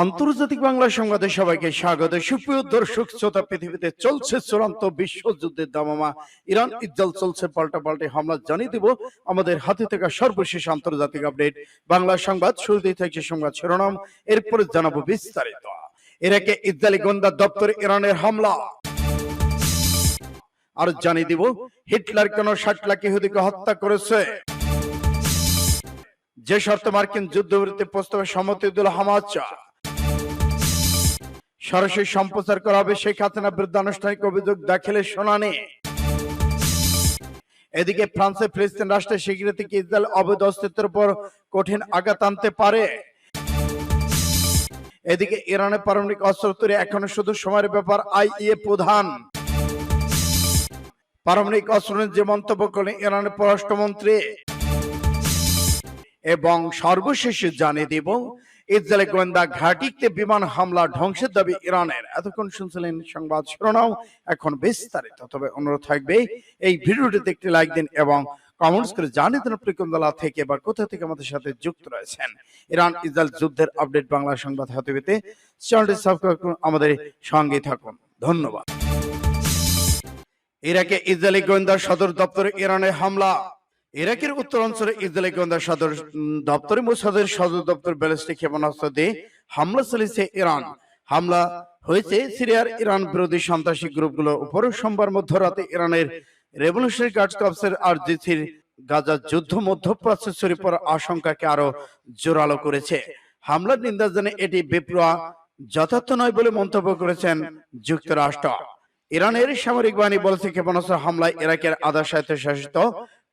আন্তর্জাতিক বাংলা সংবাদে সবাইকে স্বাগত। সুপ্রিয় দর্শক, শ্রোতা, পৃথিবীতে চলছে চূড়ান্ত বিশ্বযুদ্ধের দামামা। ইরান ইজ্জাল চলছে পাল্টা পাল্টে হামলা জানিয়ে দিব আমাদের হাতে থাকা সর্বশেষ আন্তর্জাতিক আপডেট। বাংলা সংবাদ শুরুতেই থাকছে সংবাদ শিরোনাম, এরপরে জানাব বিস্তারিত। ইরাকে ইসরায়েলি গোয়েন্দা দপ্তরে ইরানের হামলা। আর জানিয়ে দিব, হিটলার কেন ষাট লাখ ইহুদিকে হত্যা করেছে? যে শর্তে মার্কিন যুদ্ধবিরতি প্রস্তাবে সম্মতি দিল হামাজ। সরাসরি সম্প্রচার করা হবে শেখ হাসিনার বিরুদ্ধে আনুষ্ঠানিক অভিযোগ দাখিলের শুনানি। এদিকে ফ্রান্সে ফিলিস্তিন রাষ্ট্রের স্বীকৃতিকে ইসরায়েল অবৈধ অস্তিত্বের উপর কঠিন আঘাত আনতে পারে? এদিকে ইরানের পারমাণবিক অস্ত্র তৈরি এখনও শুধু সময়ের ব্যাপার, আইইএ প্রধান। পারমাণবিক অস্ত্র যে মন্তব্য করলেন ইরানের পররাষ্ট্রমন্ত্রী। এবং সর্বশেষে জানিয়ে দিব ইসরায়েলি গোয়েন্দা ঘাটিতে বিমান হামলা ধ্বংসের দাবি ইরানের। এতক্ষণ শুনছিলেন সংবাদ শিরোনাম, এখন বিস্তারিত। তবে অনুরোধ থাকবে, এই ভিডিওটিতে একটি লাইক দিন এবং কমেন্টস করে জানিয়ে আপনি থেকে বা কোথা থেকে আমাদের সাথে যুক্ত রয়েছেন। ইরান, ইসরায়েল যুদ্ধের আপডেট বাংলা সংবাদ হাতে পেতে চ্যানেলটি সাবস্ক্রাইব করুন, আমাদের সঙ্গে থাকুন। ধন্যবাদ। ইরাকে ইসরায়েলি গোয়েন্দা সদর দপ্তরে ইরানের হামলা। ইরাকের উত্তর অঞ্চলে ইসরায়েলি গোয়েন্দা সদর দপ্তরে, মোসাদের সদর দপ্তর, ব্যালিস্টিক ক্ষেপণাস্ত্র দিয়ে হামলা চালিয়েছে ইরান। হামলা হয়েছে সিরিয়ার ইরান বিরোধী সন্ত্রাসী গ্রুপগুলোর উপর সোমবার মধ্যরাতে ইরানের রেভলিউশনারি গার্ড কর্পসের আরজিসির গাজা যুদ্ধ মধ্যপ্রাচ্যে ছড়িয়ে পড়ার আশঙ্কাকে আরও জোরালো করেছে। হামলার নিন্দা জানিয়ে এটি বিপ্লব যথার্থ নয় বলে মন্তব্য করেছেন যুক্তরাষ্ট্র। ইরানের সামরিক বাহিনী বলেছে ক্ষেপণাস্ত্র হামলায় ইরাকের আধা স্বায়ত্তশাসিত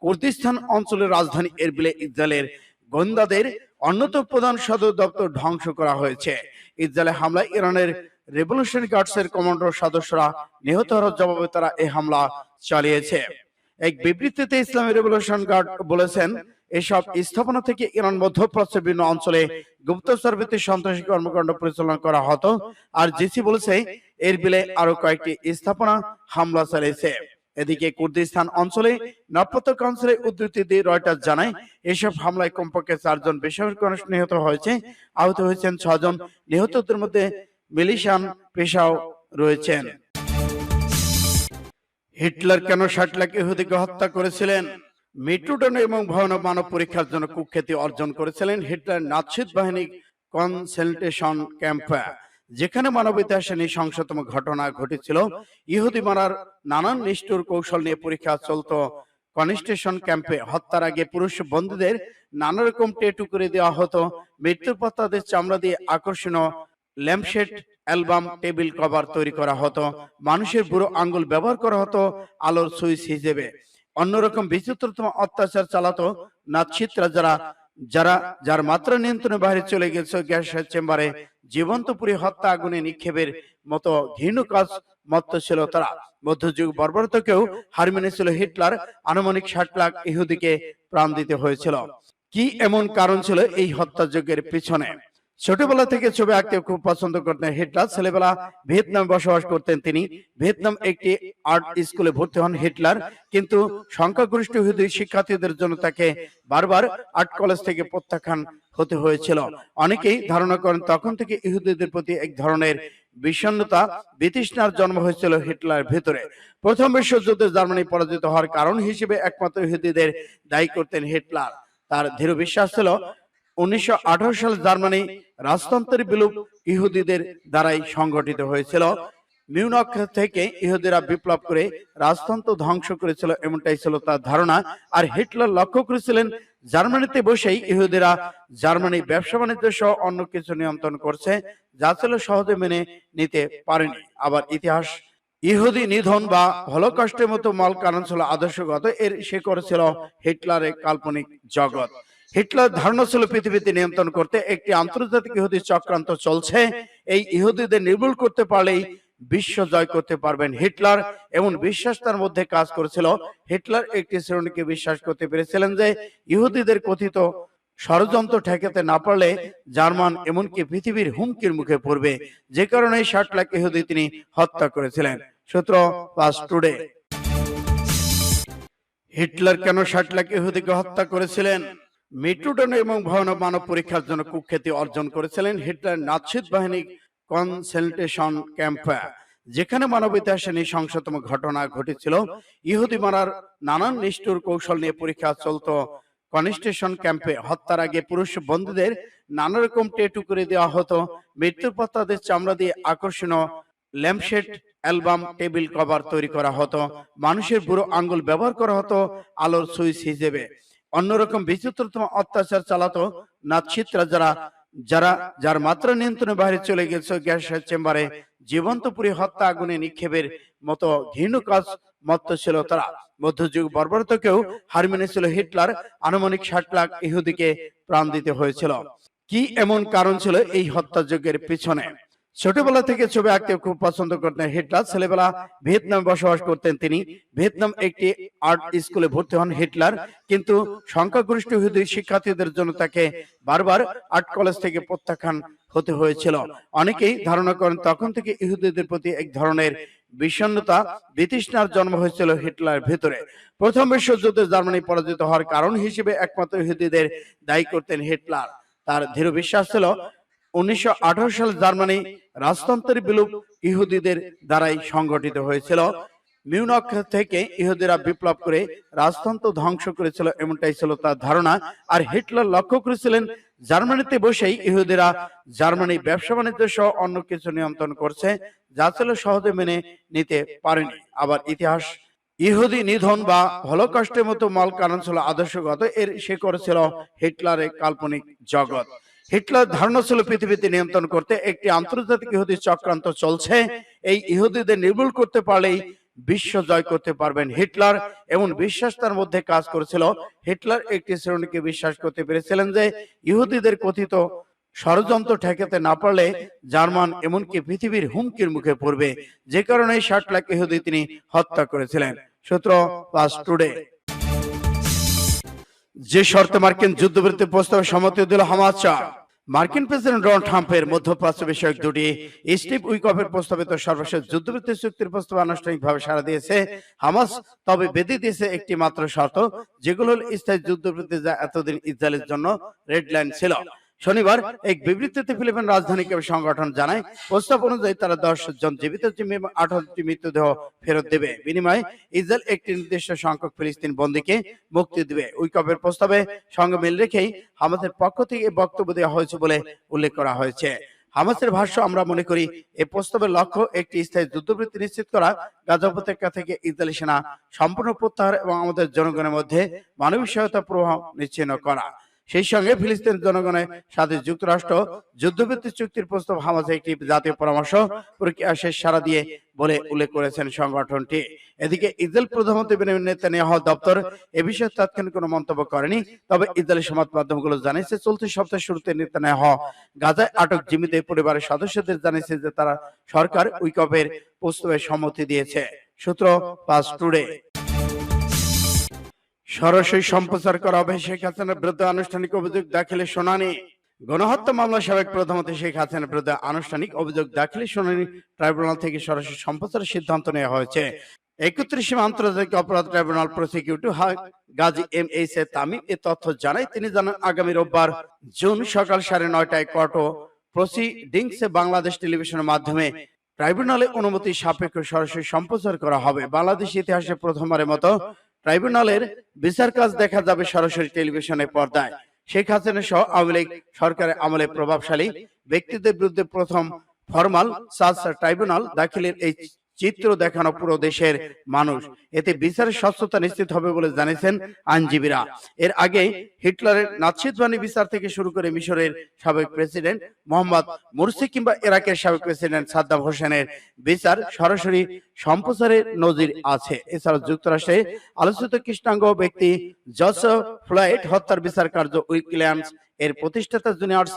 কুর্দিস্তান অঞ্চলের রাজধানী এরবিলে ইসরায়েলের গোয়েন্দাদের অন্যতম প্রধান সদর দপ্তর ধ্বংস করা হয়েছে। ইসরায়েলে হামলায় ইরানের রেভলিউশনারি গার্ডসের কমান্ডার সদস্যরা নিহত হওয়ার জবাবে তারা এই হামলা চালিয়েছে। এক বিবৃতিতে ইসলামী রেভলিউশন গার্ড বলেছেন, এসব স্থাপনা থেকে ইরান মধ্যপ্রাচ্যের বিভিন্ন অঞ্চলে গুপ্তচর ভিত্তিক সন্ত্রাসী কর্মকাণ্ড পরিচালনা করা হতো। আর জিসি বলেছে এর বিলে আরও কয়েকটি স্থাপনা হামলা চালিয়েছে। এদিকে কুর্দিস্তান অঞ্চলে নবপত্র কাউন্সিলের উদ্ধৃতি দিয়ে রয়টার্স জানায় এসব হামলায় কমপক্ষে চারজন বেসামরিক মানুষ নিহত হয়েছে আহত হয়েছেন ছজন নিহতদের মধ্যে মিলিশান পেশাও রয়েছেন। হিটলার কেন ষাট লাখ ইহুদিকে হত্যা করেছিলেন? মৃত্যুদণ্ড এবং ভয়ানক মানব পরীক্ষার জন্য কুখ্যাতি অর্জন করেছিলেন হিটলার নাৎসিদ বাহিনী কনসেন্ট্রেশন ক্যাম্পে যেখানে মানব ইতিহাসে নৃশংসতম ঘটনা ঘটেছিল। ইহুদি মারার নানান নিষ্ঠুর কৌশল নিয়ে পরীক্ষা চলতো। কনস্টেশন ক্যাম্পে হত্যার আগে পুরুষ বন্দীদের নানা রকম টেটু করে দেওয়া হতো। মৃত্যুর পর তাদের চামড়া দিয়ে আকর্ষণীয় ল্যাম্পশেড অ্যালবাম, টেবিল কভার তৈরি করা হতো। মানুষের বুড়ো আঙ্গুল ব্যবহার করা হতো আলোর সুইচ হিসেবে। অন্যরকম বিচিত্রতম অত্যাচার চালাতো নাৎসিতরা যারা যারা, যার মাত্রা নিয়ন্ত্রণের বাইরে চলে গেছে গ্যাসের চেম্বারে। জীবন্ত পুরী হত্যা আগুনে নিক্ষেপের মতো ঘৃণ কাজ মত্ত ছিল তারা। মধ্যযুগ বর্বরতাকেও হার মেনেছিল হিটলার, আনুমানিক ষাট লাখ ইহুদিকে প্রাণ দিতে হয়েছিল। কি এমন কারণ ছিল এই হত্যাযজ্ঞের পিছনে? ছোটবেলা থেকে ছবি আঁকতে খুব পছন্দ করতেন হিটলার। ছেলেবেলা ভিয়েতনামে বসবাস করতেন তিনি। ভিয়েতনাম একটি আর্ট স্কুলে ভর্তি হন হিটলার, কিন্তু সংখ্যাগরিষ্ঠ ইহুদি শিক্ষার্থীদের জন্য তাকে বারবার আর্ট কলেজ থেকে প্রত্যাখ্যান হতে হয়েছিল। অনেকেই ধারণা করেন তখন থেকে ইহুদিদের প্রতি এক ধরনের বিষণ্ণতা বিতৃষ্ণার জন্ম হয়েছিল হিটলার ভেতরে। প্রথম বিশ্বযুদ্ধে জার্মানি পরাজিত হওয়ার কারণ হিসেবে একমাত্র ইহুদিদের দায়ী করতেন হিটলার। তার দৃঢ় বিশ্বাস ছিল উনিশশো সাল জার্মানি রাজতন্ত্রের বিলুপ ইহুদিদের দ্বারাই সংগঠিত হয়েছিল। মিউনক থেকে ইহুদিরা বিপ্লব করে রাজতন্ত্র ধ্বংস করেছিল এমনটাই ছিল তার ধারণা। আর হিটলার লক্ষ্য করেছিলেন জার্মানিতে বসেই ইহুদিরা জার্মানি ব্যবসা বাণিজ্য সহ অন্য কিছু নিয়ন্ত্রণ করছে, যা ছিল সহজে মেনে নিতে পারেনি। আবার ইতিহাস, ইহুদি নিধন বা হলোকষ্টের মতো মল কারণ ছিল আদর্শগত, এর শিকড় ছিল হিটলারের কাল্পনিক জগৎ। হিটলার ধারণা ছিল পৃথিবীতে নিয়ন্ত্রণ করতে একটি আন্তর্জাতিক ইহুদি চক্রান্ত চলছে। এই ইহুদিদের নির্মূল করতে পারলেই বিশ্ব জয় করতে পারবেন হিটলার এমন বিশ্বাস তার মধ্যে কাজ করেছিল। হিটলার একটি শ্রেণীকে বিশ্বাস করতে পেরেছিলেন যে ইহুদিদের কথিত ষড়যন্ত্র ঠেকাতে না পারলে জার্মান এমনকি পৃথিবীর হুমকির মুখে পড়বে। যে কারণে ষাট লাখ ইহুদি তিনি হত্যা করেছিলেন। সূত্র পাস টুডে হিটলার কেন ষাট লাখ ইহুদিকে হত্যা করেছিলেন? মৃত্যুদণ্ড এবং ভয়ানক মানব পরীক্ষার জন্য কুখ্যাতি অর্জন করেছিলেন হিটলার নাৎসিদ বাহিনী কনসেন্ট্রেশন ক্যাম্পে, যেখানে মানব ইতিহাসে নৃশংসতম ঘটনা ঘটেছিল। ইহুদি মারার নানান নিষ্ঠুর কৌশল নিয়ে পরীক্ষা চলতো। কনস্টেশন ক্যাম্পে হত্যার আগে পুরুষ বন্দীদের নানা রকম টেটু করে দেওয়া হতো। মৃত্যুর পর তাদের চামড়া দিয়ে আকর্ষণীয় ল্যাম্পশেড অ্যালবাম টেবিল কভার তৈরি করা হতো। মানুষের বুড়ো আঙ্গুল ব্যবহার করা হতো আলোর সুইচ হিসেবে। অন্যরকম বিচিত্রতম অত্যাচার চালাতো নাৎসিতরা যারা যারা, যার মাত্রা নিয়ন্ত্রণের বাইরে চলে গেছে গ্যাসের চেম্বারে, জীবন্ত পুরী হত্যা আগুনে নিক্ষেপের মতো ঘৃণ কাজ মত্ত ছিল তারা। মধ্যযুগ বর্বরতকেও হার মেনেছিল হিটলার, আনুমানিক ষাট লাখ ইহুদিকে প্রাণ দিতে হয়েছিল। কি এমন কারণ ছিল এই হত্যাযজ্ঞের পিছনে? ছোটবেলা থেকে ছবি আঁকতে খুব পছন্দ করতেন হিটলার। ছেলেবেলা ভিয়েতনামে বসবাস করতেন তিনি। ভিয়েতনাম একটি আর্ট স্কুলে ভর্তি হন হিটলার। কিন্তু সংখ্যাগরিষ্ঠ ইহুদি শিক্ষার্থীদের জন্য তাকে বারবার আর্ট কলেজ থেকে প্রত্যাখ্যান হতে হয়েছিল। অনেকেই ধারণা করেন তখন থেকে ইহুদিদের প্রতি এক ধরনের বিষণ্ণতা বিতৃষ্ণার জন্ম হয়েছিল হিটলারের ভেতরে। প্রথম বিশ্বযুদ্ধে জার্মানি পরাজিত হওয়ার কারণ হিসেবে একমাত্র ইহুদিদের দায়ী করতেন হিটলার। তার দৃঢ় বিশ্বাস ছিল উনিশশো আঠারো সালে জার্মানি রাজতন্ত্রের বিলুপ ইহুদিদের দ্বারাই সংগঠিত হয়েছিল। মিউনক থেকে ইহুদিরা বিপ্লব করে রাজতন্ত্র ধ্বংস করেছিল এমনটাই ছিল তার ধারণা। আর হিটলার লক্ষ্য করেছিলেন জার্মানিতে বসেই ইহুদিরা জার্মানি ব্যবসা বাণিজ্য সহ অন্য কিছু নিয়ন্ত্রণ করছে, যা ছিল সহজে মেনে নিতে পারেনি। আবার ইতিহাস, ইহুদি নিধন বা হলোকষ্টের মতো মল কারণ ছিল আদর্শগত, এর শেকড় ছিল হিটলারের কাল্পনিক জগৎ। হিটলার ধারণা ছিল পৃথিবীতে নিয়ন্ত্রণ করতে একটি আন্তর্জাতিক ইহুদি চক্রান্ত চলছে। এই ইহুদিদের নির্মূল করতে পারলেই বিশ্ব জয় করতে পারবেন হিটলার এমন বিশ্বাস তার মধ্যে কাজ করেছিল। হিটলার একটি শ্রেণীকে বিশ্বাস করতে পেরেছিলেন যে ইহুদিদের কথিত ষড়যন্ত্র ঠেকাতে না পারলে জার্মান এমনকি পৃথিবীর হুমকির মুখে পড়বে। যে কারণে ষাট লাখ ইহুদি তিনি হত্যা করেছিলেন। সূত্র পাস টুডে যে শর্তে মার্কিন যুদ্ধবিরতি প্রস্তাবে সম্মতি দিল হামাস চার মার্কিন প্রেসিডেন্ট ডোনাল্ড ট্রাম্পের মধ্যপ্রাচ্য বিষয়ক দুটি স্টিভ উইকফের প্রস্তাবিত সর্বশেষ যুদ্ধবিরতি চুক্তির প্রস্তাব আনুষ্ঠানিকভাবে সাড়া দিয়েছে হামাস, তবে বেঁধে দিয়েছে একটি মাত্র শর্ত, যেগুলো হল স্থায়ী যুদ্ধবৃত্তি যা এতদিন ইসরায়েলের জন্য রেড লাইন ছিল। শনিবার এক বিবৃতিতে ফিলিপিন রাজধানী কেবল সংগঠন জানায়, প্রস্তাব অনুযায়ী তারা দশ জন জীবিত আঠারোটি মৃতদেহ ফেরত দেবে। বিনিময়ে ইসরায়েল একটি নির্দিষ্ট সংখ্যক ফিলিস্তিন বন্দীকে মুক্তি দেবে। উইকপের প্রস্তাবে সঙ্গে মিল রেখেই হামাসের পক্ষ থেকে বক্তব্য দেওয়া হয়েছে বলে উল্লেখ করা হয়েছে। হামাসের ভাষ্য, আমরা মনে করি এই প্রস্তাবের লক্ষ্য একটি স্থায়ী যুদ্ধবৃত্তি নিশ্চিত করা, গাজা উপত্যকা থেকে ইসরায়েলি সেনা সম্পূর্ণ প্রত্যাহার এবং আমাদের জনগণের মধ্যে মানবিক সহায়তা প্রভাব নিশ্চিন্ন করা। সেই সঙ্গে ফিলিস্তিন জনগণের সাথে যুক্তরাষ্ট্র যুদ্ধভিত্তিক চুক্তির প্রস্তাব হামাসে একটি জাতীয় পরামর্শ প্রক্রিয়া শেষ সারা দিয়ে বলে উল্লেখ করেছেন সংগঠনটি। এদিকে ইসরায়েল প্রধানমন্ত্রী বেনিয়ামিন নেতানিয়াহু দপ্তর এ বিষয়ে তাৎক্ষণিক কোনো মন্তব্য করেনি, তবে ইসরায়েলি সংবাদ মাধ্যমগুলো জানিয়েছে, চলতি সপ্তাহের শুরুতে নেতানিয়াহু গাজায় আটক জিম্মিদের পরিবারের সদস্যদের জানিয়েছে যে তারা সরকার উইকপের প্রস্তাবে সম্মতি দিয়েছে। সূত্র পাস টুডে। সরাসরি সম্প্রচার করা হবে শেখ হাসিনার বিরুদ্ধে আনুষ্ঠানিক অভিযোগ দাখিলে শুনানি। গণহত্যা মামলা সাবেক প্রধানমন্ত্রী শেখ হাসিনার বিরুদ্ধে আনুষ্ঠানিক অভিযোগ দাখিলে শুনানি ট্রাইব্যুনাল থেকে সরাসরি সম্প্রচারের সিদ্ধান্ত নেওয়া হয়েছে। একত্রিশে আন্তর্জাতিক অপরাধ tribunal prosecutor Gazi M H A Tamim এ তথ্য জানায়, তিনি জানান, আগামী রোববার জুন সকাল সাড়ে নয়টায় কটো প্রসিডিংসে বাংলাদেশ টেলিভিশনের মাধ্যমে ট্রাইব্যুনালে অনুমতি সাপেক্ষ সরাসরি সম্প্রচার করা হবে। বাংলাদেশ ইতিহাসে প্রথমবারের মতো ট্রাইব্যুনালের বিচার কাজ দেখা যাবে সরাসরি টেলিভিশনে পর্দায়। শেখ হাসিনা সহ আওয়ামী লীগ সরকারের আমলে প্রভাবশালী ব্যক্তিদের বিরুদ্ধে প্রথম ফরমাল সালসার ট্রাইব্যুনাল দাখিলের এই চিত্র দেখানো পুরো দেশের মানুষ। এতে বিচারের স্বচ্ছতা নিশ্চিত হবে বলে জানিয়েছেন আইনজীবীরা। এর আগে হিটলারের নাৎসিদবাণী বিচার থেকে শুরু করে মিশরের সাবেক প্রেসিডেন্ট মোহাম্মদ মুরসি কিংবা ইরাকের সাবেক প্রেসিডেন্ট সাদ্দাম হোসেনের বিচার সরাসরি সম্প্রচারের নজির আছে। এছাড়া যুক্তরাষ্ট্রে আলোচিত কৃষ্ণাঙ্গ ব্যক্তি জসেফ ফ্লাইট হত্যার বিচার কার্য উইকিলিয়ামস এর প্রতিষ্ঠাতা জুনিয়র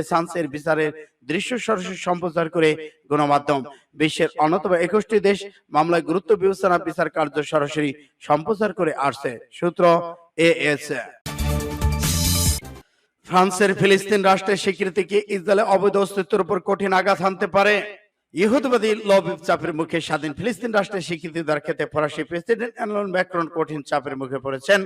এসান্স এর বিচারের দৃশ্য সরাসরি সম্প্রচার করে গণমাধ্যম বিশ্বের অন্যতম একুশটি দেশ মামলায় গুরুত্ব বিবেচনা বিচার কার্য সরাসরি সম্প্রচার করে আসছে সূত্র এ এস ফ্রান্সের ফিলিস্তিন রাষ্ট্রের স্বীকৃতি কি ইসরায়েলের অবৈধ অস্তিত্বের উপর কঠিন আঘাত হানতে পারে? ইহুদবাদী লবিব চাপের মুখে স্বাধীন ফিলিস্তিন রাষ্ট্রের স্বীকৃতি দেওয়ার ক্ষেত্রে ফরাসি প্রেসিডেন্ট এমানুয়েল ম্যাক্রন কঠিন চাপের মুখে পড়েছেন।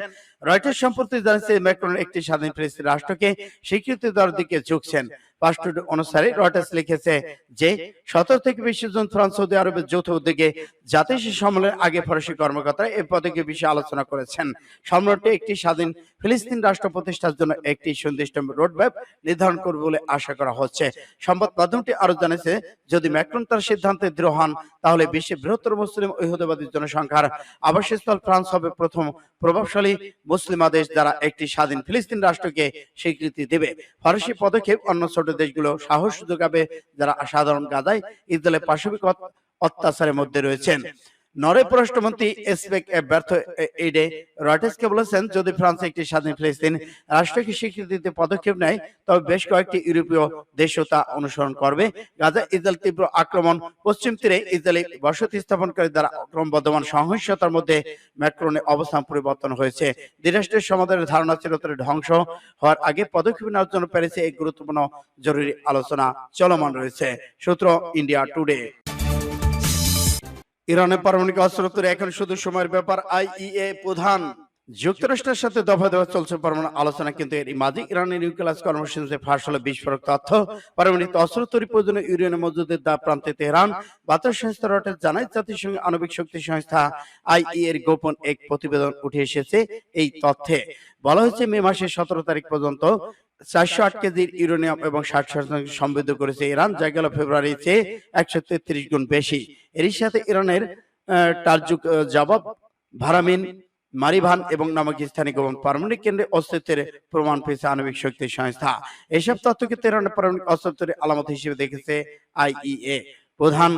রয়টার সম্পর্কে জানিয়েছে, ম্যাক্রন একটি স্বাধীন ফিলিস্তিন রাষ্ট্রকে স্বীকৃতি দেওয়ার দিকে ঝুঁকছেন। পাসপোর্ট অনুসারে রয়টার্স লিখেছে যে সতেরো থেকে বিশ জন ফ্রান্স সৌদি আরবের যৌথ উদ্যোগে জাতিসংঘ সম্মেলনের আগে ফরাসি কর্মকর্তারা এই পদক্ষেপ বিষয়ে আলোচনা করেছেন। সম্মেলনটি একটি স্বাধীন ফিলিস্তিন রাষ্ট্র প্রতিষ্ঠার জন্য একটি সুনির্দিষ্ট রোডম্যাপ নির্ধারণ করবে বলে আশা করা হচ্ছে। সংবাদ মাধ্যমটি আরও জানিয়েছে যদি ম্যাক্রন তার সিদ্ধান্তে দৃঢ় হন তাহলে বিশ্বের বৃহত্তর মুসলিম ঐহদবাদী জনসংখ্যার আবাসস্থল ফ্রান্স হবে প্রথম প্রভাবশালী মুসলিম দেশ দ্বারা একটি স্বাধীন ফিলিস্তিন রাষ্ট্রকে স্বীকৃতি দেবে ফরাসি পদক্ষেপ অন্য ছোট দেশগুলো সাহস যোগাবে যারা সাধারণ গাদায় ইসরায়েলের পাশবিক অত- অত্যাচারের মধ্যে রয়েছেন। নরওয়ে পররাষ্ট্রমন্ত্রী এসপেক ব্যর্থ রয়টার্সকে বলেছেন, যদি ফ্রান্স একটি স্বাধীন ফিলিস্তিন রাষ্ট্রকে স্বীকৃতি দিতে পদক্ষেপ নেয়, তবে বেশ কয়েকটি ইউরোপীয় দেশও তা অনুসরণ করবে। গাজা ইসরায়েল তীব্র আক্রমণ পশ্চিম তীরে ইসরায়েলি বসতি স্থাপনকারী দ্বারা ক্রমবর্ধমান সহিংসতার মধ্যে অবস্থান পরিবর্তন হয়েছে। দ্বিরাষ্ট্রের সমাধানের ধারণা চিরতরে ধ্বংস হওয়ার আগে পদক্ষেপ নেওয়ার জন্য প্যারিসে এক গুরুত্বপূর্ণ জরুরি আলোচনা চলমান রয়েছে। সূত্র ইন্ডিয়া টুডে। ইরানের পারমাণবিক অস্ত্র তৈরি এখন শুধু সময়ের ব্যাপার। আইইএ প্রধান যুক্তরাষ্ট্রের সাথে দফা দেওয়া চলছে পরমাণু আলোচনা, কিন্তু এর মাঝে ইরানের নিউক্লিয়াস কর্মসূচিতে ফাঁস হলো বিস্ফোরক তথ্য। পারমাণবিক অস্ত্র তৈরি প্রয়োজনে ইউরেনিয়াম মজুদের দা প্রান্তে তেহরান। বার্তা সংস্থা রয়টার্স জানায় জাতিসংঘ আণবিক শক্তি সংস্থা আইই এর গোপন এক প্রতিবেদন উঠে এসেছে এই তথ্যে। বলা হয়েছে, মে মাসের সতেরো তারিখ পর্যন্ত চারশো আট কেজির ইউরেনিয়াম এবং ষাট শতাংশ সমৃদ্ধ করেছে ইরান, যা গেল ফেব্রুয়ারির চেয়ে একশো তেত্রিশ গুণ বেশি। এরই সাথে ইরানের টারজুক জবাব ভারামিন মারিভান এবং নামক পারমাণবিক কেন্দ্রে অস্তিত্বের প্রমাণ পেয়েছে আণবিক শক্তি সংস্থা। এসব তথ্যকে তেহরানের পারমাণবিক অস্ত্রের আলামত হিসেবে দেখেছে আইইএ। প্রধান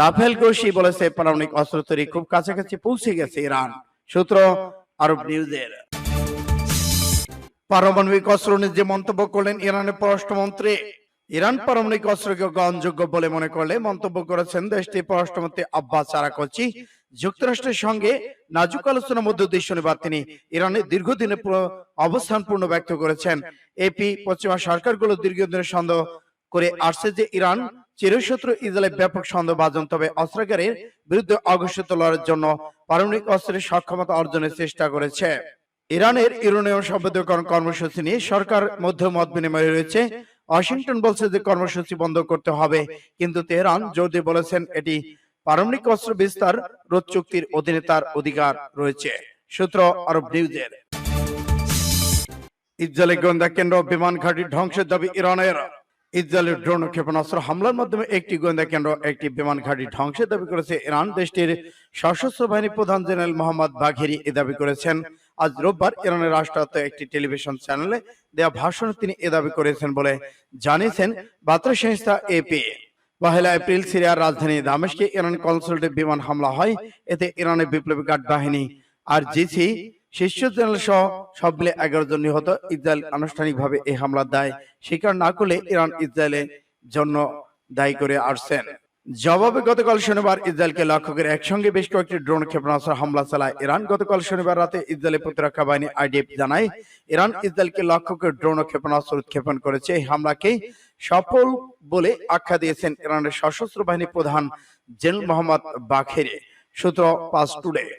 রাফেল গ্রোসি বলেছে, পারমাণবিক অস্ত্র তৈরি খুব কাছাকাছি পৌঁছে গেছে ইরান। সূত্র আরব নিউজের। পারমাণবিক অস্ত্র নিয়ে যে মন্তব্য করলেন ইরানের পররাষ্ট্রমন্ত্রী, ইরান পারমাণবিক অস্ত্রকে গ্রহণযোগ্য বলে মনে করলে মন্তব্য করেছেন দেশটির পররাষ্ট্রমন্ত্রী আব্বাস আরাকচি যুক্তরাষ্ট্রের সঙ্গে নাজুক আলোচনার মধ্য দিয়ে শনিবার তিনি ইরানের দীর্ঘদিনের পুরো অবস্থান পূর্ণ ব্যক্ত করেছেন। এপি পশ্চিমা সরকারগুলো দীর্ঘদিনের সন্দেহ করে আসছে যে ইরান চিরশত্রু ইসরায়েলের ব্যাপক সন্দেহভাজন তবে অস্ত্রাগারের বিরুদ্ধে অঘোষিত লড়াইয়ের জন্য পারমাণবিক অস্ত্রের সক্ষমতা অর্জনের চেষ্টা করেছে। ইরানের ইউরেনিয়াম সম্পদকরণ কর্মসূচি নিয়ে সরকার মধ্যে মত বিনিময় রয়েছে। ওয়াশিংটন বলছে যে কর্মসূচি বন্ধ করতে হবে, কিন্তু তেহরান জোর বলেছেন এটি পারমাণবিক অস্ত্র বিস্তার রোধ চুক্তির অধীনে তার অধিকার রয়েছে। সূত্র আরব নিউজের। ইসরায়েলের গোয়েন্দা কেন্দ্র বিমান ঘাঁটি ধ্বংসের দাবি ইরানের। ইসরায়েলের ড্রোন ক্ষেপণাস্ত্র হামলার মাধ্যমে একটি গোয়েন্দা কেন্দ্র একটি বিমান ঘাঁটি ধ্বংসের দাবি করেছে। ইরান দেশটির সশস্ত্র বাহিনী প্রধান জেনারেল মোহাম্মদ বাঘেরি এ দাবি করেছেন। আজ রোববার ইরানের রাষ্ট্রায়ত্ত একটি টেলিভিশন চ্যানেলে দেওয়া ভাষণে তিনি এ দাবি করেছেন বলে জানিয়েছেন বার্তা সংস্থা এপি। পহেলা এপ্রিল সিরিয়ার রাজধানী দামেশকে ইরান কনসুলেটে বিমান হামলা হয়, এতে ইরানের বিপ্লবী গার্ড বাহিনী আর জিসি শীর্ষ জেনারেল সহ সব মিলে এগারো জন নিহত। ইসরায়েল আনুষ্ঠানিকভাবে এই হামলার দায় স্বীকার না করলে ইরান ইসরায়েলের জন্য দায়ী করে আসছেন। জবাবে গতকাল শনিবার ইসরায়েলকে লক্ষ্য করে একসঙ্গে বেশ কয়েকটি ড্রোন ক্ষেপণাস্ত্র হামলা চালায় ইরান। গতকাল শনিবার রাতে ইসরায়েলের প্রতিরক্ষা বাহিনী আইডিএফ জানায়, ইরান ইসরায়েলকে লক্ষ্য করে ড্রোন ও ক্ষেপণাস্ত্র উৎক্ষেপণ করেছে। এই হামলাকে সফল বলে আখ্যা দিয়েছেন ইরানের সশস্ত্র বাহিনী প্রধান জেনারেল মোহাম্মদ বাখেরে। সূত্র পাস টুডে।